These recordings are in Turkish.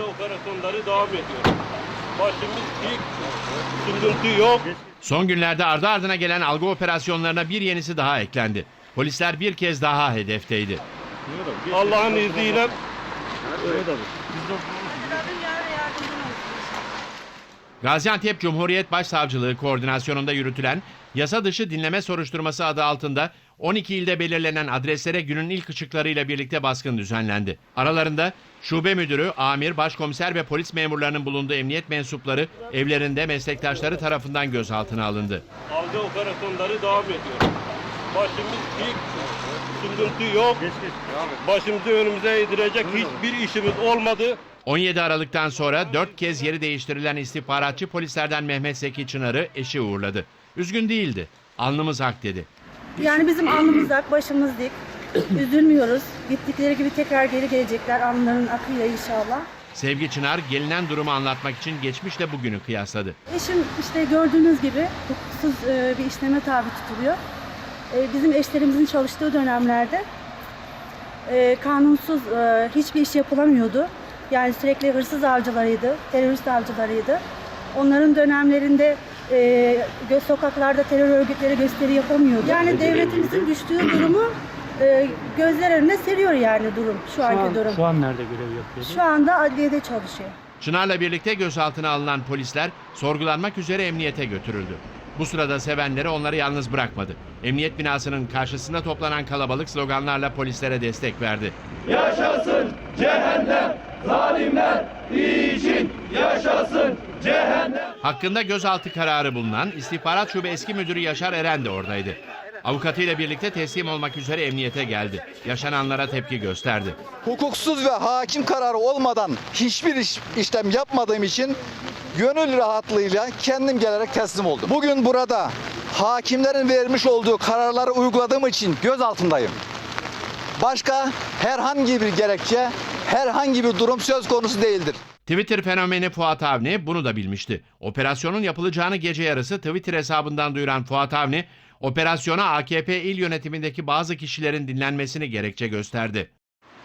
Algı operasyonları devam ediyor. Başımız dik, sıkıntı yok. Son günlerde ardı ardına gelen algı operasyonlarına bir yenisi daha eklendi. Polisler bir kez daha hedefteydi. Allah'ın izniyle Gaziantep Cumhuriyet Başsavcılığı koordinasyonunda yürütülen yasa dışı dinleme soruşturması adı altında 12 ilde belirlenen adreslere günün ilk ışıklarıyla birlikte baskın düzenlendi. Aralarında şube müdürü, amir, başkomiser ve polis memurlarının bulunduğu emniyet mensupları evlerinde meslektaşları tarafından gözaltına alındı. algı operasyonları devam ediyor. Başımız dik, sıkıntı yok. Başımızı önümüze eğdirecek hiçbir işimiz olmadı. 17 Aralık'tan sonra 4 kez yeri değiştirilen istihbaratçı polislerden Mehmet Zeki Çınar'ı eşi uğurladı. Üzgün değildi. Alnımız hak dedi. Yani bizim alnımız ak, başımız dik. Üzülmüyoruz. Gittikleri gibi tekrar geri gelecekler alnların akıyla inşallah. Sevgi Çınar gelinen durumu anlatmak için geçmişle bugünü kıyasladı. Eşim işte gördüğünüz gibi hukuksuz e, bir işleme tabi tutuluyor. E, Bizim eşlerimizin çalıştığı dönemlerde e, kanunsuz e, hiçbir iş yapılamıyordu. Yani sürekli hırsız avcılarıydı, terörist avcılarıydı. Onların dönemlerinde e, gö- sokaklarda terör örgütleri gösteri yapamıyordu. Yani devletimizin düştüğü durumu e, gözler önüne seriyor yani durum, şu, Şu anki an, durum. şu an nerede görev yapıyor? Şu anda adliyede çalışıyor. Çınar'la birlikte gözaltına alınan polisler sorgulanmak üzere emniyete götürüldü. Bu sırada sevenleri onları yalnız bırakmadı. Emniyet binasının karşısında toplanan kalabalık sloganlarla polislere destek verdi. Yaşasın cehennem zalimler için yaşasın cehennem. Hakkında gözaltı kararı bulunan istihbarat şube eski müdürü Yaşar Eren de oradaydı. Avukatıyla birlikte teslim olmak üzere emniyete geldi. Yaşananlara tepki gösterdi. hukuksuz ve hakim kararı olmadan hiçbir iş, işlem yapmadığım için gönül rahatlığıyla kendim gelerek teslim oldum. Bugün burada hakimlerin vermiş olduğu kararları uyguladığım için gözaltındayım. Başka herhangi bir gerekçe, herhangi bir durum söz konusu değildir. Twitter fenomeni Fuat Avni bunu da bilmişti. Operasyonun yapılacağını gece yarısı Twitter hesabından duyuran Fuat Avni, operasyona AKP il yönetimindeki bazı kişilerin dinlenmesini gerekçe gösterdi.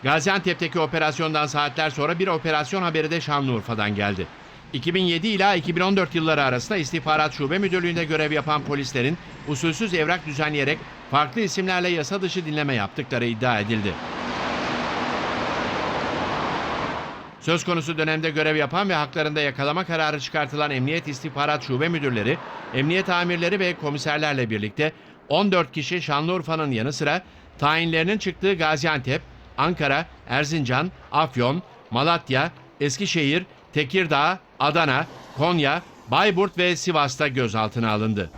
Gaziantep'teki operasyondan saatler sonra bir operasyon haberi de Şanlıurfa'dan geldi. 2007 ila 2014 yılları arasında istihbarat şube müdürlüğünde görev yapan polislerin usulsüz evrak düzenleyerek farklı isimlerle yasa dışı dinleme yaptıkları iddia edildi. Söz konusu dönemde görev yapan ve haklarında yakalama kararı çıkartılan Emniyet İstihbarat Şube Müdürleri, Emniyet Amirleri ve komiserlerle birlikte 14 kişi Şanlıurfa'nın yanı sıra tayinlerinin çıktığı Gaziantep, Ankara, Erzincan, Afyon, Malatya, Eskişehir, Tekirdağ, Adana, Konya, Bayburt ve Sivas'ta gözaltına alındı.